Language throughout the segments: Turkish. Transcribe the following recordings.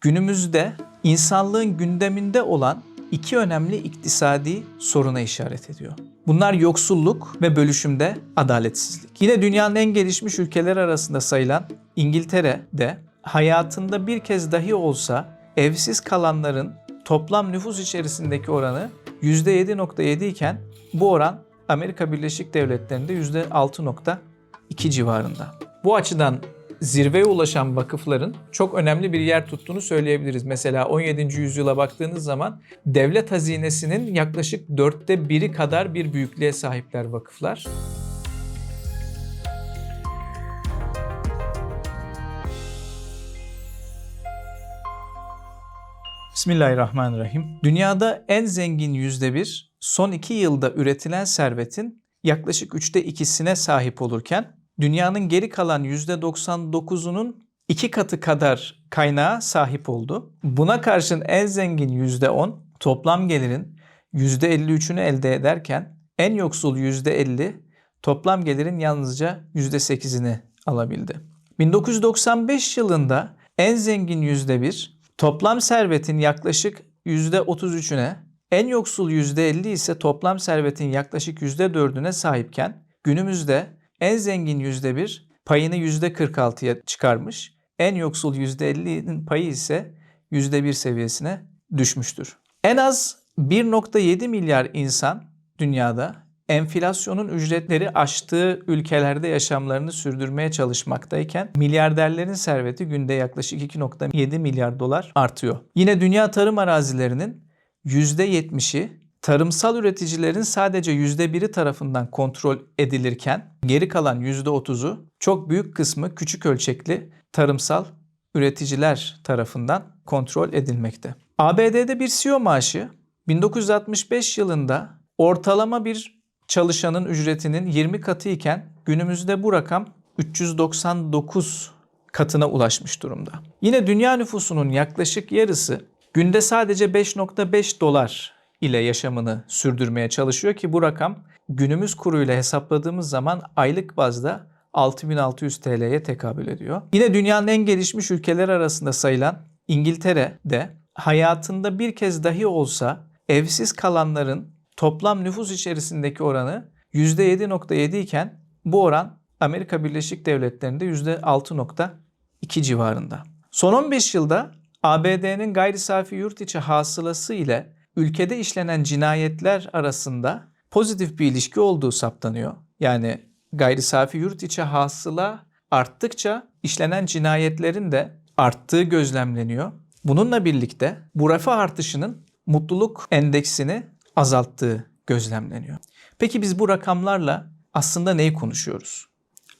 günümüzde insanlığın gündeminde olan iki önemli iktisadi soruna işaret ediyor. Bunlar yoksulluk ve bölüşümde adaletsizlik. Yine dünyanın en gelişmiş ülkeleri arasında sayılan İngiltere'de hayatında bir kez dahi olsa evsiz kalanların toplam nüfus içerisindeki oranı %7.7 iken bu oran Amerika Birleşik Devletleri'nde %6.2 civarında. Bu açıdan zirveye ulaşan vakıfların çok önemli bir yer tuttuğunu söyleyebiliriz. Mesela 17. yüzyıla baktığınız zaman devlet hazinesinin yaklaşık dörtte biri kadar bir büyüklüğe sahipler vakıflar. Bismillahirrahmanirrahim. Dünyada en zengin yüzde bir, son iki yılda üretilen servetin yaklaşık üçte ikisine sahip olurken, dünyanın geri kalan yüzde 99'unun iki katı kadar kaynağa sahip oldu. Buna karşın en zengin yüzde 10, toplam gelirin yüzde 53'ünü elde ederken, en yoksul yüzde 50, toplam gelirin yalnızca yüzde 8'ini alabildi. 1995 yılında en zengin yüzde bir, toplam servetin yaklaşık yüzde 33'üne, en yoksul yüzde 50 ise toplam servetin yaklaşık yüzde 4'üne sahipken günümüzde en zengin yüzde bir payını yüzde 46'ya çıkarmış, en yoksul yüzde 50'nin payı ise yüzde 1 seviyesine düşmüştür. En az 1.7 milyar insan dünyada enflasyonun ücretleri aştığı ülkelerde yaşamlarını sürdürmeye çalışmaktayken milyarderlerin serveti günde yaklaşık 2.7 milyar dolar artıyor. Yine dünya tarım arazilerinin %70'i tarımsal üreticilerin sadece %1'i tarafından kontrol edilirken geri kalan %30'u çok büyük kısmı küçük ölçekli tarımsal üreticiler tarafından kontrol edilmekte. ABD'de bir CEO maaşı 1965 yılında ortalama bir çalışanın ücretinin 20 katı iken günümüzde bu rakam 399 katına ulaşmış durumda. Yine dünya nüfusunun yaklaşık yarısı günde sadece 5.5 dolar ile yaşamını sürdürmeye çalışıyor ki bu rakam günümüz kuruyla hesapladığımız zaman aylık bazda 6600 TL'ye tekabül ediyor. Yine dünyanın en gelişmiş ülkeler arasında sayılan İngiltere'de hayatında bir kez dahi olsa evsiz kalanların toplam nüfus içerisindeki oranı %7.7 iken bu oran Amerika Birleşik Devletleri'nde %6.2 civarında. Son 15 yılda ABD'nin gayri safi yurt içi hasılası ile ülkede işlenen cinayetler arasında pozitif bir ilişki olduğu saptanıyor. Yani gayri safi yurt içi hasıla arttıkça işlenen cinayetlerin de arttığı gözlemleniyor. Bununla birlikte bu refah artışının mutluluk endeksini azalttığı gözlemleniyor. Peki biz bu rakamlarla aslında neyi konuşuyoruz?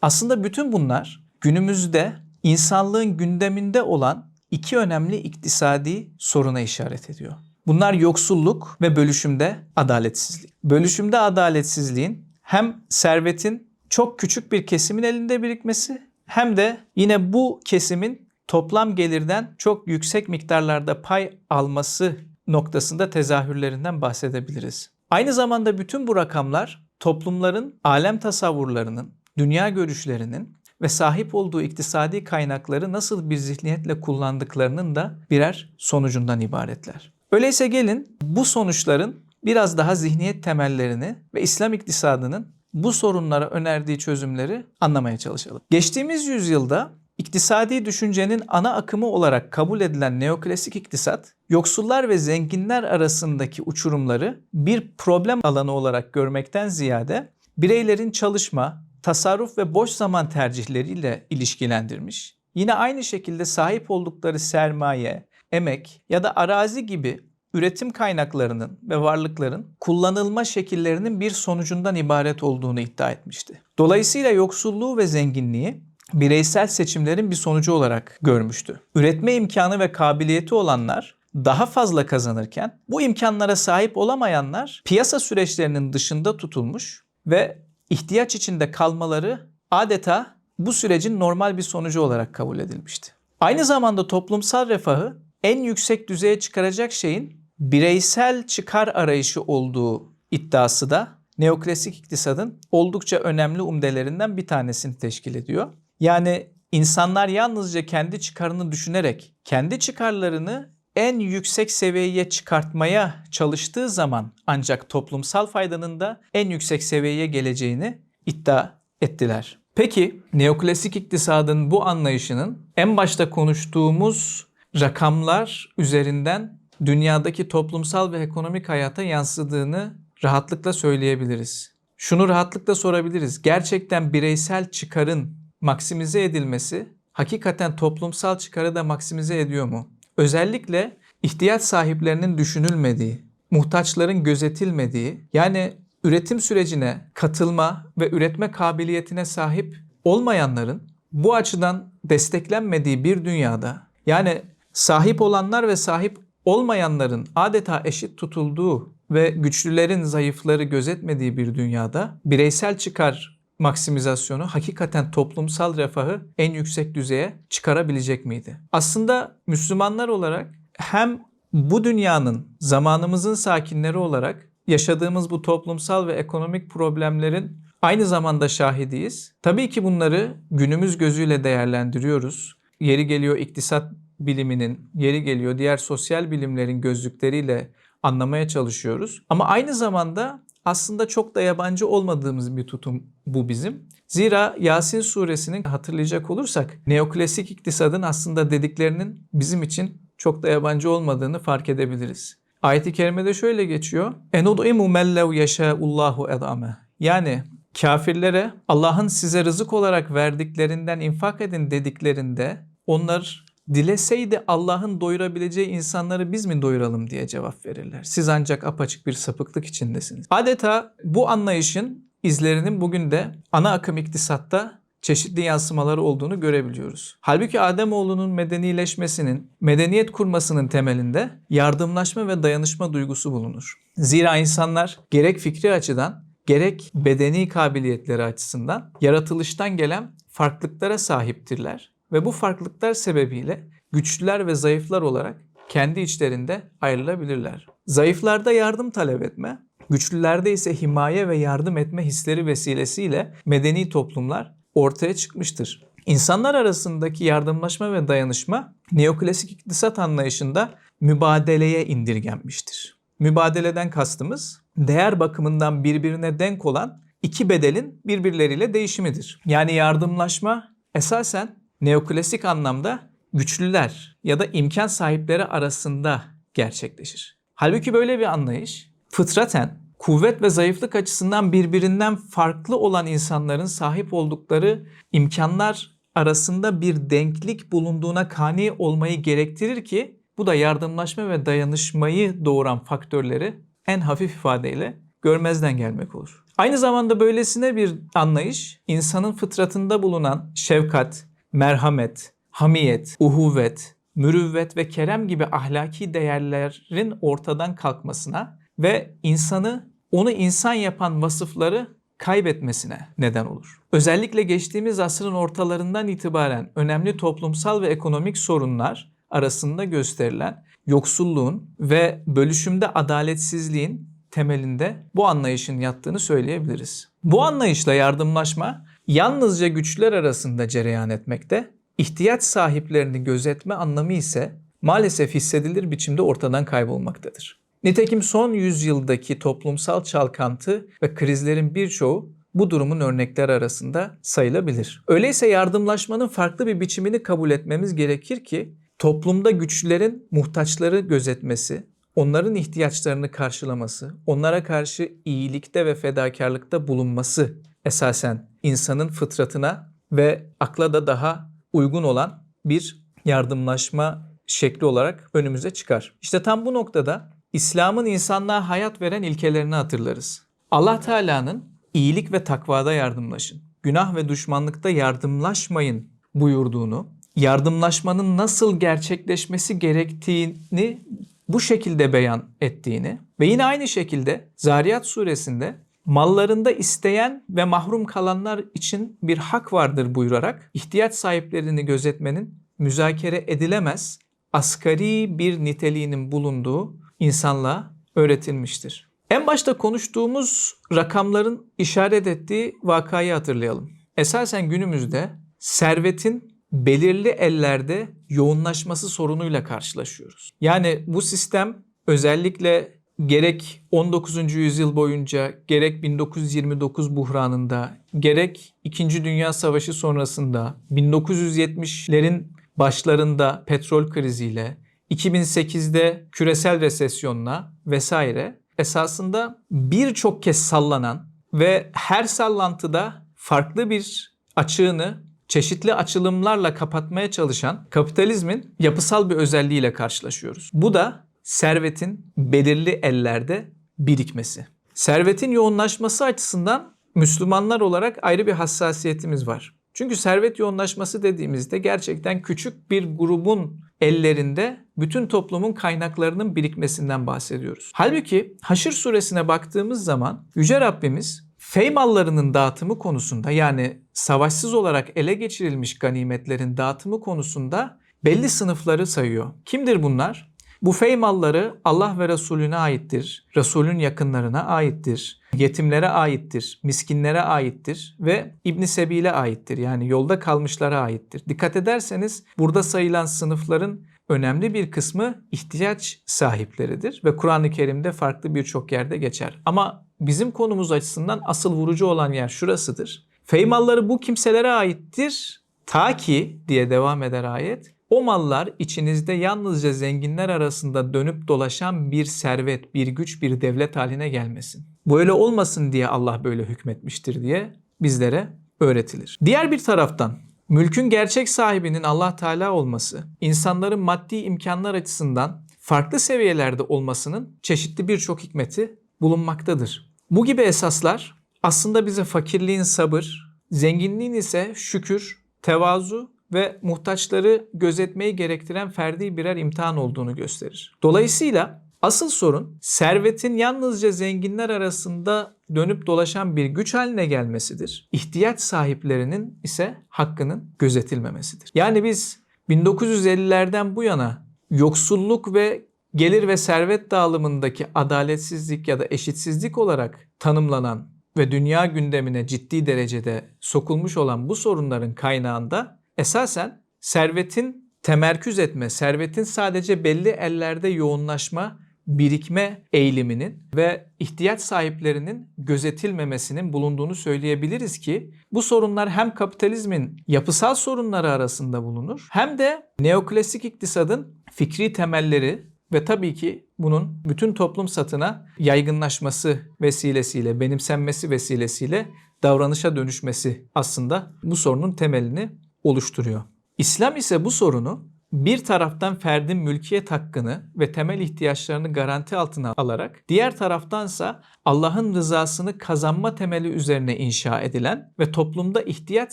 Aslında bütün bunlar günümüzde insanlığın gündeminde olan iki önemli iktisadi soruna işaret ediyor. Bunlar yoksulluk ve bölüşümde adaletsizlik. Bölüşümde adaletsizliğin hem servetin çok küçük bir kesimin elinde birikmesi hem de yine bu kesimin toplam gelirden çok yüksek miktarlarda pay alması noktasında tezahürlerinden bahsedebiliriz. Aynı zamanda bütün bu rakamlar toplumların alem tasavvurlarının, dünya görüşlerinin ve sahip olduğu iktisadi kaynakları nasıl bir zihniyetle kullandıklarının da birer sonucundan ibaretler. Öyleyse gelin bu sonuçların biraz daha zihniyet temellerini ve İslam iktisadının bu sorunlara önerdiği çözümleri anlamaya çalışalım. Geçtiğimiz yüzyılda iktisadi düşüncenin ana akımı olarak kabul edilen neoklasik iktisat, yoksullar ve zenginler arasındaki uçurumları bir problem alanı olarak görmekten ziyade bireylerin çalışma, tasarruf ve boş zaman tercihleriyle ilişkilendirmiş. Yine aynı şekilde sahip oldukları sermaye, emek ya da arazi gibi üretim kaynaklarının ve varlıkların kullanılma şekillerinin bir sonucundan ibaret olduğunu iddia etmişti. Dolayısıyla yoksulluğu ve zenginliği bireysel seçimlerin bir sonucu olarak görmüştü. Üretme imkanı ve kabiliyeti olanlar daha fazla kazanırken bu imkanlara sahip olamayanlar piyasa süreçlerinin dışında tutulmuş ve ihtiyaç içinde kalmaları adeta bu sürecin normal bir sonucu olarak kabul edilmişti. Aynı zamanda toplumsal refahı en yüksek düzeye çıkaracak şeyin bireysel çıkar arayışı olduğu iddiası da neoklasik iktisadın oldukça önemli umdelerinden bir tanesini teşkil ediyor. Yani insanlar yalnızca kendi çıkarını düşünerek kendi çıkarlarını en yüksek seviyeye çıkartmaya çalıştığı zaman ancak toplumsal faydanın da en yüksek seviyeye geleceğini iddia ettiler. Peki neoklasik iktisadın bu anlayışının en başta konuştuğumuz rakamlar üzerinden dünyadaki toplumsal ve ekonomik hayata yansıdığını rahatlıkla söyleyebiliriz. Şunu rahatlıkla sorabiliriz. Gerçekten bireysel çıkarın maksimize edilmesi hakikaten toplumsal çıkarı da maksimize ediyor mu? Özellikle ihtiyaç sahiplerinin düşünülmediği, muhtaçların gözetilmediği, yani üretim sürecine katılma ve üretme kabiliyetine sahip olmayanların bu açıdan desteklenmediği bir dünyada, yani sahip olanlar ve sahip olmayanların adeta eşit tutulduğu ve güçlülerin zayıfları gözetmediği bir dünyada bireysel çıkar maksimizasyonu hakikaten toplumsal refahı en yüksek düzeye çıkarabilecek miydi? Aslında Müslümanlar olarak hem bu dünyanın zamanımızın sakinleri olarak yaşadığımız bu toplumsal ve ekonomik problemlerin aynı zamanda şahidiyiz. Tabii ki bunları günümüz gözüyle değerlendiriyoruz. Yeri geliyor iktisat biliminin, yeri geliyor diğer sosyal bilimlerin gözlükleriyle anlamaya çalışıyoruz. Ama aynı zamanda aslında çok da yabancı olmadığımız bir tutum bu bizim. Zira Yasin suresini hatırlayacak olursak neoklasik iktisadın aslında dediklerinin bizim için çok da yabancı olmadığını fark edebiliriz. Ayet-i kerimede şöyle geçiyor. Enudimu mellev yeşâullahu edame. Yani kafirlere Allah'ın size rızık olarak verdiklerinden infak edin dediklerinde onlar dileseydi Allah'ın doyurabileceği insanları biz mi doyuralım diye cevap verirler. Siz ancak apaçık bir sapıklık içindesiniz. Adeta bu anlayışın izlerinin bugün de ana akım iktisatta çeşitli yansımaları olduğunu görebiliyoruz. Halbuki Ademoğlunun medenileşmesinin, medeniyet kurmasının temelinde yardımlaşma ve dayanışma duygusu bulunur. Zira insanlar gerek fikri açıdan gerek bedeni kabiliyetleri açısından yaratılıştan gelen farklılıklara sahiptirler ve bu farklılıklar sebebiyle güçlüler ve zayıflar olarak kendi içlerinde ayrılabilirler. Zayıflarda yardım talep etme, güçlülerde ise himaye ve yardım etme hisleri vesilesiyle medeni toplumlar ortaya çıkmıştır. İnsanlar arasındaki yardımlaşma ve dayanışma neoklasik iktisat anlayışında mübadeleye indirgenmiştir. Mübadeleden kastımız değer bakımından birbirine denk olan iki bedelin birbirleriyle değişimidir. Yani yardımlaşma esasen neoklasik anlamda güçlüler ya da imkan sahipleri arasında gerçekleşir. Halbuki böyle bir anlayış fıtraten kuvvet ve zayıflık açısından birbirinden farklı olan insanların sahip oldukları imkanlar arasında bir denklik bulunduğuna kani olmayı gerektirir ki bu da yardımlaşma ve dayanışmayı doğuran faktörleri en hafif ifadeyle görmezden gelmek olur. Aynı zamanda böylesine bir anlayış insanın fıtratında bulunan şefkat, merhamet, hamiyet, uhuvvet, mürüvvet ve kerem gibi ahlaki değerlerin ortadan kalkmasına ve insanı onu insan yapan vasıfları kaybetmesine neden olur. Özellikle geçtiğimiz asrın ortalarından itibaren önemli toplumsal ve ekonomik sorunlar arasında gösterilen yoksulluğun ve bölüşümde adaletsizliğin temelinde bu anlayışın yattığını söyleyebiliriz. Bu anlayışla yardımlaşma yalnızca güçler arasında cereyan etmekte, ihtiyaç sahiplerini gözetme anlamı ise maalesef hissedilir biçimde ortadan kaybolmaktadır. Nitekim son yüzyıldaki toplumsal çalkantı ve krizlerin birçoğu bu durumun örnekler arasında sayılabilir. Öyleyse yardımlaşmanın farklı bir biçimini kabul etmemiz gerekir ki toplumda güçlülerin muhtaçları gözetmesi, onların ihtiyaçlarını karşılaması, onlara karşı iyilikte ve fedakarlıkta bulunması esasen insanın fıtratına ve akla da daha uygun olan bir yardımlaşma şekli olarak önümüze çıkar. İşte tam bu noktada İslam'ın insanlığa hayat veren ilkelerini hatırlarız. Allah Teala'nın iyilik ve takvada yardımlaşın, günah ve düşmanlıkta yardımlaşmayın buyurduğunu, yardımlaşmanın nasıl gerçekleşmesi gerektiğini bu şekilde beyan ettiğini ve yine aynı şekilde Zariyat suresinde mallarında isteyen ve mahrum kalanlar için bir hak vardır buyurarak ihtiyaç sahiplerini gözetmenin müzakere edilemez asgari bir niteliğinin bulunduğu insanlığa öğretilmiştir. En başta konuştuğumuz rakamların işaret ettiği vakayı hatırlayalım. Esasen günümüzde servetin belirli ellerde yoğunlaşması sorunuyla karşılaşıyoruz. Yani bu sistem özellikle gerek 19. yüzyıl boyunca gerek 1929 buhranında gerek 2. Dünya Savaşı sonrasında 1970'lerin başlarında petrol kriziyle 2008'de küresel resesyonla vesaire esasında birçok kez sallanan ve her sallantıda farklı bir açığını çeşitli açılımlarla kapatmaya çalışan kapitalizmin yapısal bir özelliğiyle karşılaşıyoruz. Bu da servetin belirli ellerde birikmesi. Servetin yoğunlaşması açısından Müslümanlar olarak ayrı bir hassasiyetimiz var. Çünkü servet yoğunlaşması dediğimizde gerçekten küçük bir grubun ellerinde bütün toplumun kaynaklarının birikmesinden bahsediyoruz. Halbuki Haşr suresine baktığımız zaman Yüce Rabbimiz fey mallarının dağıtımı konusunda yani savaşsız olarak ele geçirilmiş ganimetlerin dağıtımı konusunda belli sınıfları sayıyor. Kimdir bunlar? Bu fey malları Allah ve Resulüne aittir. Resulün yakınlarına aittir. Yetimlere aittir. Miskinlere aittir. Ve İbn Sebil'e aittir. Yani yolda kalmışlara aittir. Dikkat ederseniz burada sayılan sınıfların önemli bir kısmı ihtiyaç sahipleridir. Ve Kur'an-ı Kerim'de farklı birçok yerde geçer. Ama bizim konumuz açısından asıl vurucu olan yer şurasıdır. Fey malları bu kimselere aittir. Ta ki diye devam eder ayet o mallar içinizde yalnızca zenginler arasında dönüp dolaşan bir servet, bir güç, bir devlet haline gelmesin. Böyle olmasın diye Allah böyle hükmetmiştir diye bizlere öğretilir. Diğer bir taraftan mülkün gerçek sahibinin Allah Teala olması, insanların maddi imkanlar açısından farklı seviyelerde olmasının çeşitli birçok hikmeti bulunmaktadır. Bu gibi esaslar aslında bize fakirliğin sabır, zenginliğin ise şükür, tevazu ve muhtaçları gözetmeyi gerektiren ferdi birer imtihan olduğunu gösterir. Dolayısıyla asıl sorun servetin yalnızca zenginler arasında dönüp dolaşan bir güç haline gelmesidir. İhtiyaç sahiplerinin ise hakkının gözetilmemesidir. Yani biz 1950'lerden bu yana yoksulluk ve gelir ve servet dağılımındaki adaletsizlik ya da eşitsizlik olarak tanımlanan ve dünya gündemine ciddi derecede sokulmuş olan bu sorunların kaynağında esasen servetin temerküz etme, servetin sadece belli ellerde yoğunlaşma, birikme eğiliminin ve ihtiyaç sahiplerinin gözetilmemesinin bulunduğunu söyleyebiliriz ki bu sorunlar hem kapitalizmin yapısal sorunları arasında bulunur hem de neoklasik iktisadın fikri temelleri ve tabii ki bunun bütün toplum satına yaygınlaşması vesilesiyle, benimsenmesi vesilesiyle davranışa dönüşmesi aslında bu sorunun temelini oluşturuyor. İslam ise bu sorunu bir taraftan ferdin mülkiyet hakkını ve temel ihtiyaçlarını garanti altına alarak diğer taraftansa Allah'ın rızasını kazanma temeli üzerine inşa edilen ve toplumda ihtiyaç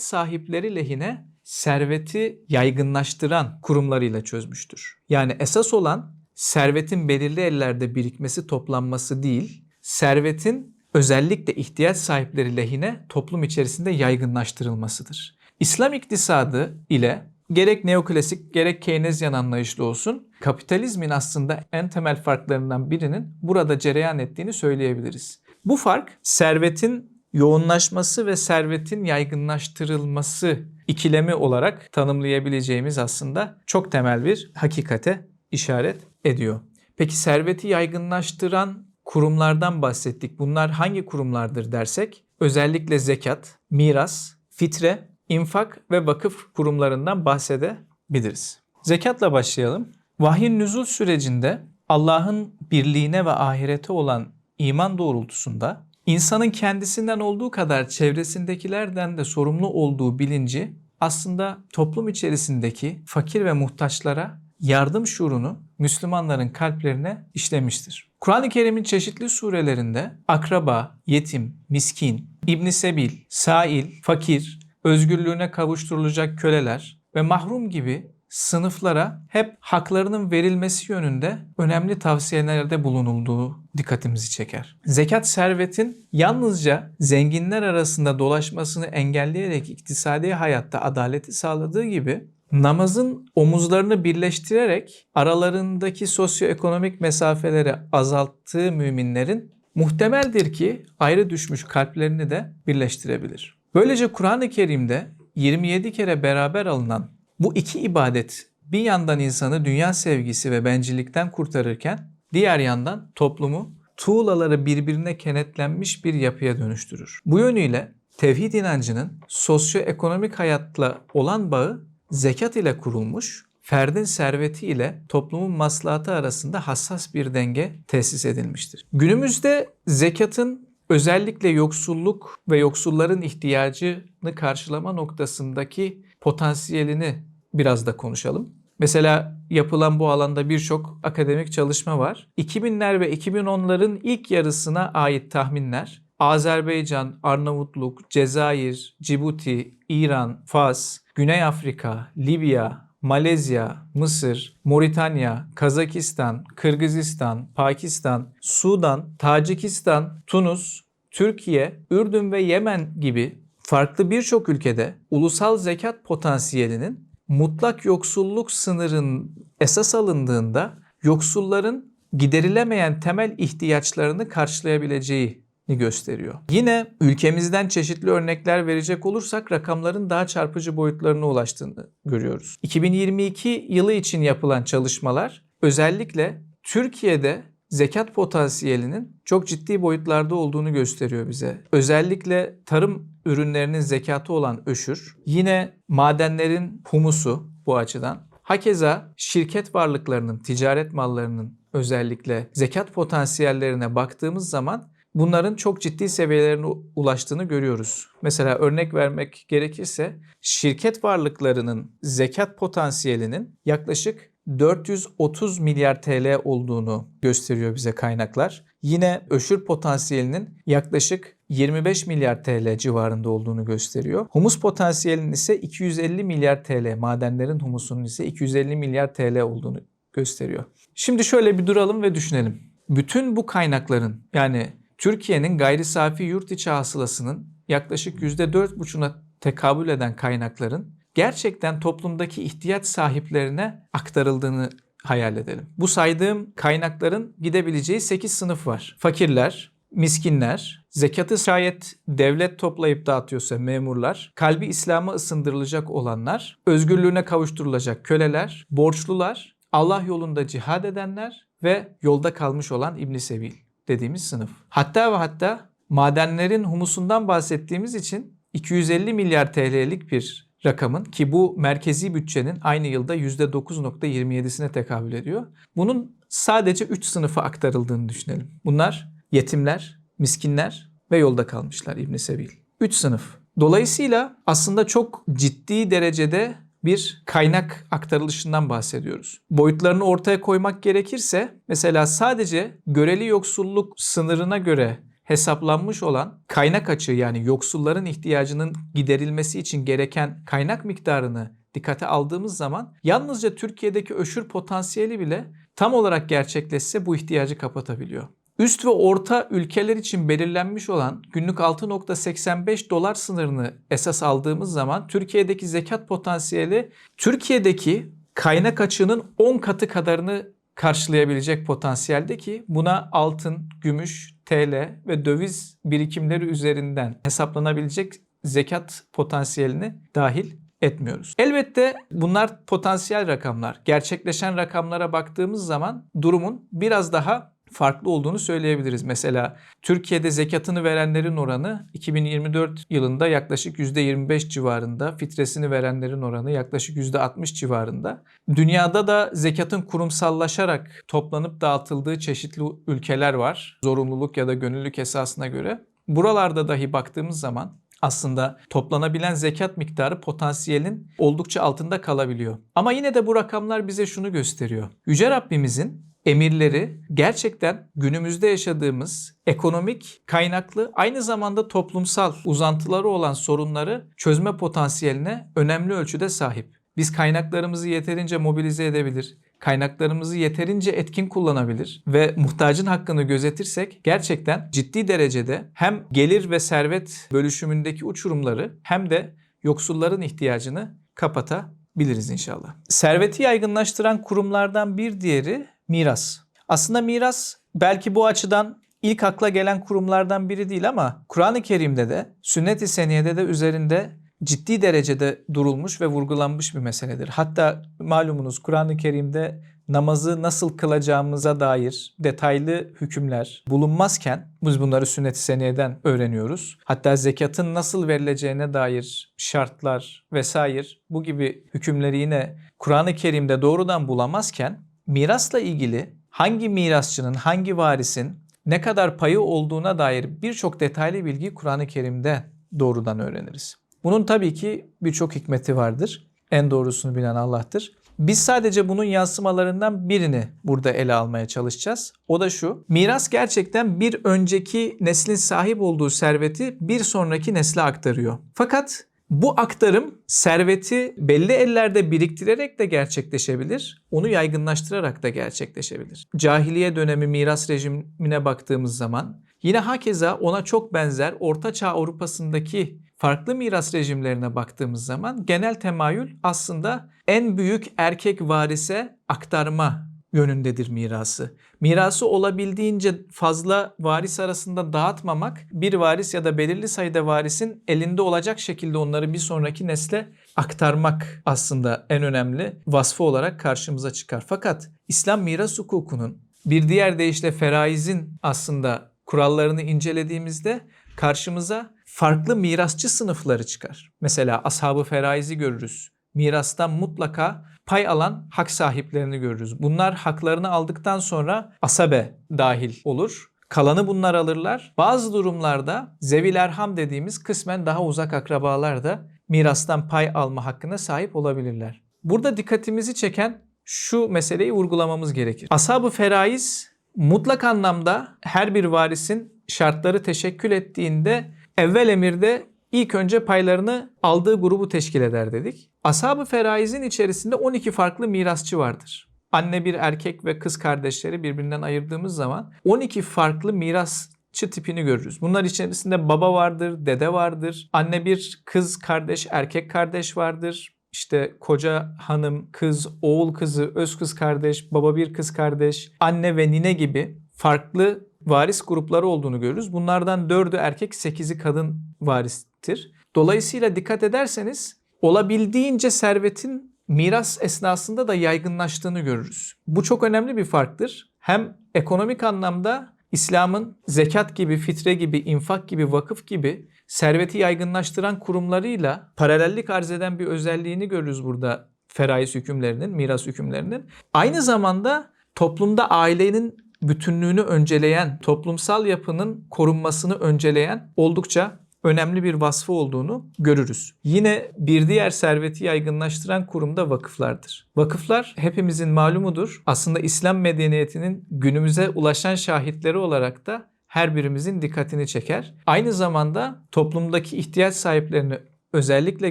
sahipleri lehine serveti yaygınlaştıran kurumlarıyla çözmüştür. Yani esas olan servetin belirli ellerde birikmesi, toplanması değil, servetin özellikle ihtiyaç sahipleri lehine toplum içerisinde yaygınlaştırılmasıdır. İslam iktisadı ile gerek neoklasik gerek Keynesyen anlayışlı olsun kapitalizmin aslında en temel farklarından birinin burada cereyan ettiğini söyleyebiliriz. Bu fark servetin yoğunlaşması ve servetin yaygınlaştırılması ikilemi olarak tanımlayabileceğimiz aslında çok temel bir hakikate işaret ediyor. Peki serveti yaygınlaştıran kurumlardan bahsettik. Bunlar hangi kurumlardır dersek özellikle zekat, miras, fitre infak ve vakıf kurumlarından bahsedebiliriz. Zekatla başlayalım. Vahyin nüzul sürecinde Allah'ın birliğine ve ahirete olan iman doğrultusunda insanın kendisinden olduğu kadar çevresindekilerden de sorumlu olduğu bilinci aslında toplum içerisindeki fakir ve muhtaçlara yardım şuurunu Müslümanların kalplerine işlemiştir. Kur'an-ı Kerim'in çeşitli surelerinde akraba, yetim, miskin, İbn Sebil, sail, fakir, özgürlüğüne kavuşturulacak köleler ve mahrum gibi sınıflara hep haklarının verilmesi yönünde önemli tavsiyelerde bulunulduğu dikkatimizi çeker. Zekat servetin yalnızca zenginler arasında dolaşmasını engelleyerek iktisadi hayatta adaleti sağladığı gibi namazın omuzlarını birleştirerek aralarındaki sosyoekonomik mesafeleri azalttığı müminlerin muhtemeldir ki ayrı düşmüş kalplerini de birleştirebilir. Böylece Kur'an-ı Kerim'de 27 kere beraber alınan Bu iki ibadet bir yandan insanı dünya sevgisi ve bencillikten kurtarırken diğer yandan toplumu tuğlaları birbirine kenetlenmiş bir yapıya dönüştürür. Bu yönüyle tevhid inancının sosyoekonomik hayatla olan bağı zekat ile kurulmuş, ferdin serveti ile toplumun maslahatı arasında hassas bir denge tesis edilmiştir. Günümüzde zekatın özellikle yoksulluk ve yoksulların ihtiyacını karşılama noktasındaki potansiyelini biraz da konuşalım. Mesela yapılan bu alanda birçok akademik çalışma var. 2000'ler ve 2010'ların ilk yarısına ait tahminler Azerbaycan, Arnavutluk, Cezayir, Cibuti, İran, Fas, Güney Afrika, Libya, Malezya, Mısır, Moritanya, Kazakistan, Kırgızistan, Pakistan, Sudan, Tacikistan, Tunus, Türkiye, Ürdün ve Yemen gibi farklı birçok ülkede ulusal zekat potansiyelinin mutlak yoksulluk sınırın esas alındığında yoksulların giderilemeyen temel ihtiyaçlarını karşılayabileceği gösteriyor. Yine ülkemizden çeşitli örnekler verecek olursak rakamların daha çarpıcı boyutlarına ulaştığını görüyoruz. 2022 yılı için yapılan çalışmalar özellikle Türkiye'de zekat potansiyelinin çok ciddi boyutlarda olduğunu gösteriyor bize. Özellikle tarım ürünlerinin zekatı olan öşür, yine madenlerin humusu bu açıdan. Hakeza şirket varlıklarının, ticaret mallarının özellikle zekat potansiyellerine baktığımız zaman bunların çok ciddi seviyelerine ulaştığını görüyoruz. Mesela örnek vermek gerekirse şirket varlıklarının zekat potansiyelinin yaklaşık 430 milyar TL olduğunu gösteriyor bize kaynaklar. Yine öşür potansiyelinin yaklaşık 25 milyar TL civarında olduğunu gösteriyor. Humus potansiyelinin ise 250 milyar TL, madenlerin humusunun ise 250 milyar TL olduğunu gösteriyor. Şimdi şöyle bir duralım ve düşünelim. Bütün bu kaynakların yani Türkiye'nin gayri safi yurt içi hasılasının yaklaşık %4,5'una tekabül eden kaynakların gerçekten toplumdaki ihtiyaç sahiplerine aktarıldığını hayal edelim. Bu saydığım kaynakların gidebileceği 8 sınıf var. Fakirler, miskinler, zekatı şayet devlet toplayıp dağıtıyorsa memurlar, kalbi İslam'a ısındırılacak olanlar, özgürlüğüne kavuşturulacak köleler, borçlular, Allah yolunda cihad edenler ve yolda kalmış olan İbn Sebil dediğimiz sınıf. Hatta ve hatta madenlerin humusundan bahsettiğimiz için 250 milyar TL'lik bir rakamın ki bu merkezi bütçenin aynı yılda %9.27'sine tekabül ediyor. Bunun sadece 3 sınıfa aktarıldığını düşünelim. Bunlar yetimler, miskinler ve yolda kalmışlar İbn Sebil. 3 sınıf. Dolayısıyla aslında çok ciddi derecede bir kaynak aktarılışından bahsediyoruz. Boyutlarını ortaya koymak gerekirse mesela sadece göreli yoksulluk sınırına göre hesaplanmış olan kaynak açığı yani yoksulların ihtiyacının giderilmesi için gereken kaynak miktarını dikkate aldığımız zaman yalnızca Türkiye'deki öşür potansiyeli bile tam olarak gerçekleşse bu ihtiyacı kapatabiliyor. Üst ve orta ülkeler için belirlenmiş olan günlük 6.85 dolar sınırını esas aldığımız zaman Türkiye'deki zekat potansiyeli Türkiye'deki kaynak açığının 10 katı kadarını karşılayabilecek potansiyelde ki buna altın, gümüş, TL ve döviz birikimleri üzerinden hesaplanabilecek zekat potansiyelini dahil etmiyoruz. Elbette bunlar potansiyel rakamlar. Gerçekleşen rakamlara baktığımız zaman durumun biraz daha farklı olduğunu söyleyebiliriz. Mesela Türkiye'de zekatını verenlerin oranı 2024 yılında yaklaşık %25 civarında, fitresini verenlerin oranı yaklaşık %60 civarında. Dünyada da zekatın kurumsallaşarak toplanıp dağıtıldığı çeşitli ülkeler var. Zorunluluk ya da gönüllülük esasına göre. Buralarda dahi baktığımız zaman aslında toplanabilen zekat miktarı potansiyelin oldukça altında kalabiliyor. Ama yine de bu rakamlar bize şunu gösteriyor. Yüce Rabbimizin emirleri gerçekten günümüzde yaşadığımız ekonomik kaynaklı aynı zamanda toplumsal uzantıları olan sorunları çözme potansiyeline önemli ölçüde sahip. Biz kaynaklarımızı yeterince mobilize edebilir, kaynaklarımızı yeterince etkin kullanabilir ve muhtacın hakkını gözetirsek gerçekten ciddi derecede hem gelir ve servet bölüşümündeki uçurumları hem de yoksulların ihtiyacını kapatabiliriz inşallah. Serveti yaygınlaştıran kurumlardan bir diğeri miras. Aslında miras belki bu açıdan ilk akla gelen kurumlardan biri değil ama Kur'an-ı Kerim'de de sünnet-i seniyede de üzerinde ciddi derecede durulmuş ve vurgulanmış bir meseledir. Hatta malumunuz Kur'an-ı Kerim'de namazı nasıl kılacağımıza dair detaylı hükümler bulunmazken biz bunları sünnet-i seniyeden öğreniyoruz. Hatta zekatın nasıl verileceğine dair şartlar vesaire bu gibi hükümleri yine Kur'an-ı Kerim'de doğrudan bulamazken mirasla ilgili hangi mirasçının, hangi varisin ne kadar payı olduğuna dair birçok detaylı bilgi Kur'an-ı Kerim'de doğrudan öğreniriz. Bunun tabii ki birçok hikmeti vardır. En doğrusunu bilen Allah'tır. Biz sadece bunun yansımalarından birini burada ele almaya çalışacağız. O da şu. Miras gerçekten bir önceki neslin sahip olduğu serveti bir sonraki nesle aktarıyor. Fakat bu aktarım serveti belli ellerde biriktirerek de gerçekleşebilir, onu yaygınlaştırarak da gerçekleşebilir. Cahiliye dönemi miras rejimine baktığımız zaman yine hakeza ona çok benzer Orta Çağ Avrupa'sındaki farklı miras rejimlerine baktığımız zaman genel temayül aslında en büyük erkek varise aktarma yönündedir mirası. Mirası olabildiğince fazla varis arasında dağıtmamak, bir varis ya da belirli sayıda varisin elinde olacak şekilde onları bir sonraki nesle aktarmak aslında en önemli vasfı olarak karşımıza çıkar. Fakat İslam miras hukukunun bir diğer deyişle feraizin aslında kurallarını incelediğimizde karşımıza farklı mirasçı sınıfları çıkar. Mesela ashabı feraizi görürüz. Mirastan mutlaka pay alan hak sahiplerini görürüz. Bunlar haklarını aldıktan sonra asabe dahil olur. Kalanı bunlar alırlar. Bazı durumlarda zevil erham dediğimiz kısmen daha uzak akrabalar da mirastan pay alma hakkına sahip olabilirler. Burada dikkatimizi çeken şu meseleyi vurgulamamız gerekir. Ashab-ı feraiz mutlak anlamda her bir varisin şartları teşekkül ettiğinde evvel emirde ilk önce paylarını aldığı grubu teşkil eder dedik. Ashab-ı feraizin içerisinde 12 farklı mirasçı vardır. Anne bir erkek ve kız kardeşleri birbirinden ayırdığımız zaman 12 farklı mirasçı tipini görürüz. Bunlar içerisinde baba vardır, dede vardır, anne bir kız kardeş, erkek kardeş vardır. İşte koca hanım, kız, oğul kızı, öz kız kardeş, baba bir kız kardeş, anne ve nine gibi farklı varis grupları olduğunu görürüz. Bunlardan dördü erkek, sekizi kadın varistir. Dolayısıyla dikkat ederseniz olabildiğince servetin miras esnasında da yaygınlaştığını görürüz. Bu çok önemli bir farktır. Hem ekonomik anlamda İslam'ın zekat gibi, fitre gibi, infak gibi, vakıf gibi serveti yaygınlaştıran kurumlarıyla paralellik arz eden bir özelliğini görürüz burada feraiz hükümlerinin, miras hükümlerinin. Aynı zamanda toplumda ailenin bütünlüğünü önceleyen, toplumsal yapının korunmasını önceleyen oldukça önemli bir vasfı olduğunu görürüz. Yine bir diğer serveti yaygınlaştıran kurum da vakıflardır. Vakıflar hepimizin malumudur. Aslında İslam medeniyetinin günümüze ulaşan şahitleri olarak da her birimizin dikkatini çeker. Aynı zamanda toplumdaki ihtiyaç sahiplerini özellikle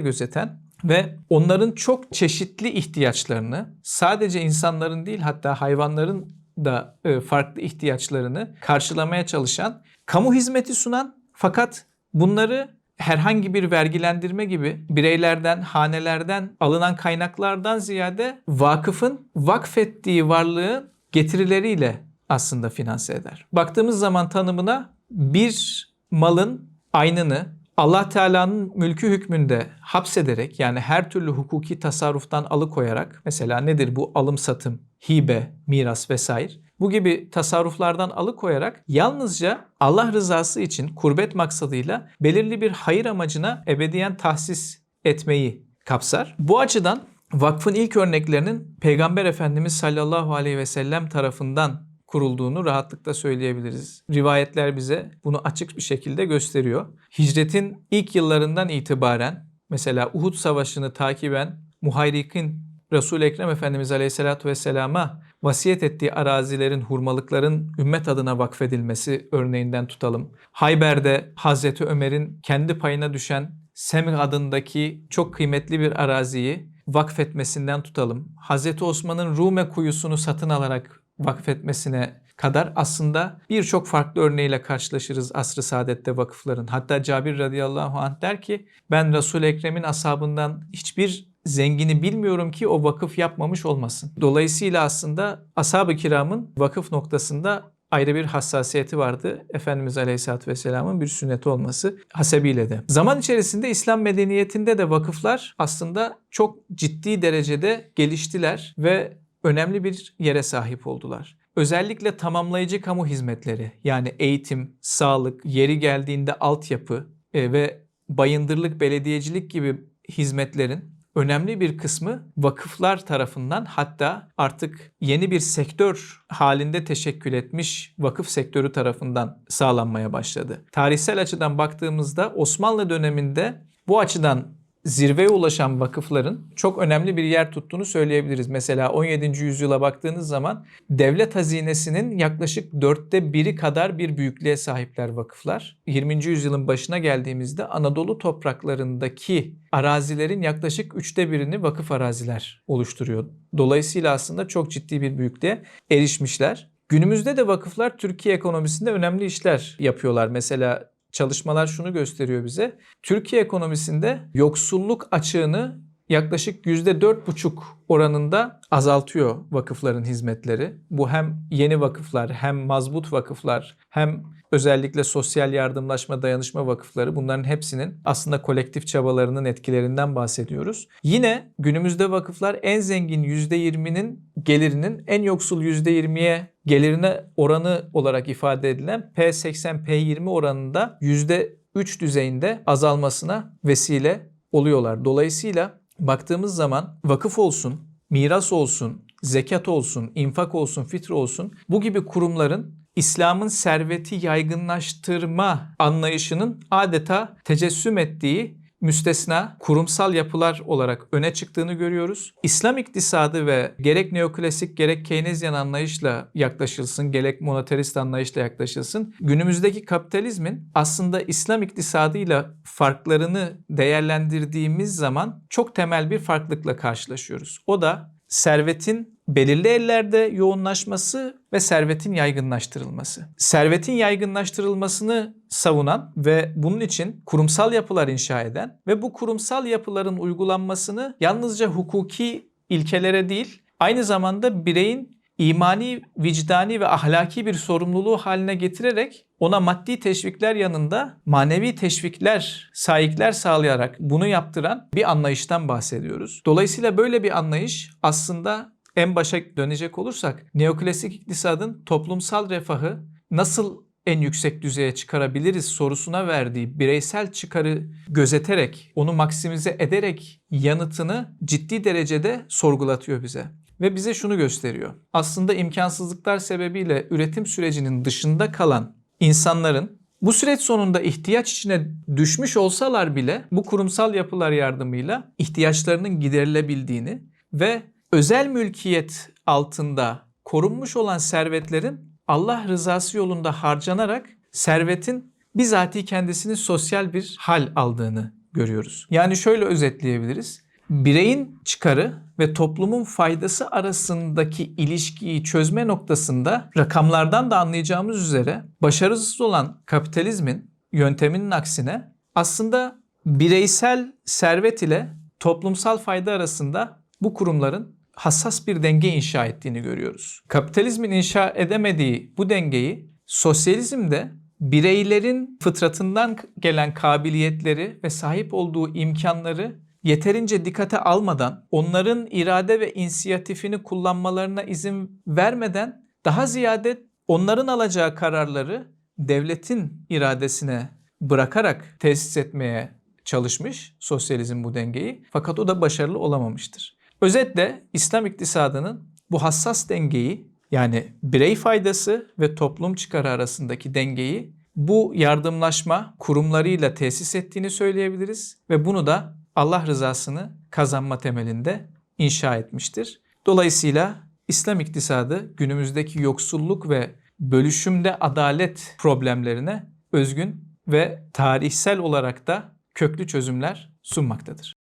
gözeten ve onların çok çeşitli ihtiyaçlarını sadece insanların değil hatta hayvanların da e, farklı ihtiyaçlarını karşılamaya çalışan, kamu hizmeti sunan fakat bunları herhangi bir vergilendirme gibi bireylerden, hanelerden alınan kaynaklardan ziyade vakıfın vakfettiği varlığın getirileriyle aslında finanse eder. Baktığımız zaman tanımına bir malın aynını Allah Teala'nın mülkü hükmünde hapsederek yani her türlü hukuki tasarruftan alıkoyarak mesela nedir bu alım satım, hibe, miras vesaire bu gibi tasarruflardan alıkoyarak yalnızca Allah rızası için kurbet maksadıyla belirli bir hayır amacına ebediyen tahsis etmeyi kapsar. Bu açıdan vakfın ilk örneklerinin Peygamber Efendimiz sallallahu aleyhi ve sellem tarafından kurulduğunu rahatlıkla söyleyebiliriz. Rivayetler bize bunu açık bir şekilde gösteriyor. Hicretin ilk yıllarından itibaren mesela Uhud Savaşı'nı takiben Muhayrik'in Resul-i Ekrem Efendimiz Aleyhisselatü Vesselam'a vasiyet ettiği arazilerin, hurmalıkların ümmet adına vakfedilmesi örneğinden tutalım. Hayber'de Hazreti Ömer'in kendi payına düşen Semih adındaki çok kıymetli bir araziyi vakfetmesinden tutalım. Hazreti Osman'ın Rume kuyusunu satın alarak vakfetmesine kadar aslında birçok farklı örneğiyle karşılaşırız asr-ı saadette vakıfların. Hatta Cabir radıyallahu anh der ki ben Resul-i Ekrem'in ashabından hiçbir zengini bilmiyorum ki o vakıf yapmamış olmasın. Dolayısıyla aslında ashab-ı kiramın vakıf noktasında ayrı bir hassasiyeti vardı. Efendimiz Aleyhisselatü Vesselam'ın bir sünneti olması hasebiyle de. Zaman içerisinde İslam medeniyetinde de vakıflar aslında çok ciddi derecede geliştiler ve önemli bir yere sahip oldular. Özellikle tamamlayıcı kamu hizmetleri yani eğitim, sağlık, yeri geldiğinde altyapı e, ve bayındırlık, belediyecilik gibi hizmetlerin önemli bir kısmı vakıflar tarafından hatta artık yeni bir sektör halinde teşekkül etmiş vakıf sektörü tarafından sağlanmaya başladı. Tarihsel açıdan baktığımızda Osmanlı döneminde bu açıdan zirveye ulaşan vakıfların çok önemli bir yer tuttuğunu söyleyebiliriz. Mesela 17. yüzyıla baktığınız zaman devlet hazinesinin yaklaşık dörtte biri kadar bir büyüklüğe sahipler vakıflar. 20. yüzyılın başına geldiğimizde Anadolu topraklarındaki arazilerin yaklaşık üçte birini vakıf araziler oluşturuyor. Dolayısıyla aslında çok ciddi bir büyüklüğe erişmişler. Günümüzde de vakıflar Türkiye ekonomisinde önemli işler yapıyorlar. Mesela çalışmalar şunu gösteriyor bize. Türkiye ekonomisinde yoksulluk açığını yaklaşık %4,5 oranında azaltıyor vakıfların hizmetleri. Bu hem yeni vakıflar hem mazbut vakıflar hem özellikle sosyal yardımlaşma dayanışma vakıfları bunların hepsinin aslında kolektif çabalarının etkilerinden bahsediyoruz. Yine günümüzde vakıflar en zengin %20'nin gelirinin en yoksul %20'ye gelirine oranı olarak ifade edilen P80 P20 oranında %3 düzeyinde azalmasına vesile oluyorlar. Dolayısıyla baktığımız zaman vakıf olsun, miras olsun, zekat olsun, infak olsun, fitre olsun bu gibi kurumların İslam'ın serveti yaygınlaştırma anlayışının adeta tecessüm ettiği müstesna kurumsal yapılar olarak öne çıktığını görüyoruz. İslam iktisadı ve gerek neoklasik gerek Keynesyen anlayışla yaklaşılsın, gerek monetarist anlayışla yaklaşılsın. Günümüzdeki kapitalizmin aslında İslam iktisadıyla farklarını değerlendirdiğimiz zaman çok temel bir farklılıkla karşılaşıyoruz. O da servetin belirli ellerde yoğunlaşması ve servetin yaygınlaştırılması. Servetin yaygınlaştırılmasını savunan ve bunun için kurumsal yapılar inşa eden ve bu kurumsal yapıların uygulanmasını yalnızca hukuki ilkelere değil, aynı zamanda bireyin imani, vicdani ve ahlaki bir sorumluluğu haline getirerek ona maddi teşvikler yanında manevi teşvikler, sahipler sağlayarak bunu yaptıran bir anlayıştan bahsediyoruz. Dolayısıyla böyle bir anlayış aslında en başa dönecek olursak neoklasik iktisadın toplumsal refahı nasıl en yüksek düzeye çıkarabiliriz sorusuna verdiği bireysel çıkarı gözeterek, onu maksimize ederek yanıtını ciddi derecede sorgulatıyor bize ve bize şunu gösteriyor. Aslında imkansızlıklar sebebiyle üretim sürecinin dışında kalan insanların bu süreç sonunda ihtiyaç içine düşmüş olsalar bile bu kurumsal yapılar yardımıyla ihtiyaçlarının giderilebildiğini ve özel mülkiyet altında korunmuş olan servetlerin Allah rızası yolunda harcanarak servetin bizatihi kendisini sosyal bir hal aldığını görüyoruz. Yani şöyle özetleyebiliriz. Bireyin çıkarı ve toplumun faydası arasındaki ilişkiyi çözme noktasında rakamlardan da anlayacağımız üzere başarısız olan kapitalizmin yönteminin aksine aslında bireysel servet ile toplumsal fayda arasında bu kurumların hassas bir denge inşa ettiğini görüyoruz. Kapitalizmin inşa edemediği bu dengeyi sosyalizmde bireylerin fıtratından gelen kabiliyetleri ve sahip olduğu imkanları yeterince dikkate almadan, onların irade ve inisiyatifini kullanmalarına izin vermeden daha ziyade onların alacağı kararları devletin iradesine bırakarak tesis etmeye çalışmış sosyalizm bu dengeyi. Fakat o da başarılı olamamıştır. Özetle İslam iktisadının bu hassas dengeyi yani birey faydası ve toplum çıkarı arasındaki dengeyi bu yardımlaşma kurumlarıyla tesis ettiğini söyleyebiliriz ve bunu da Allah rızasını kazanma temelinde inşa etmiştir. Dolayısıyla İslam iktisadı günümüzdeki yoksulluk ve bölüşümde adalet problemlerine özgün ve tarihsel olarak da köklü çözümler sunmaktadır.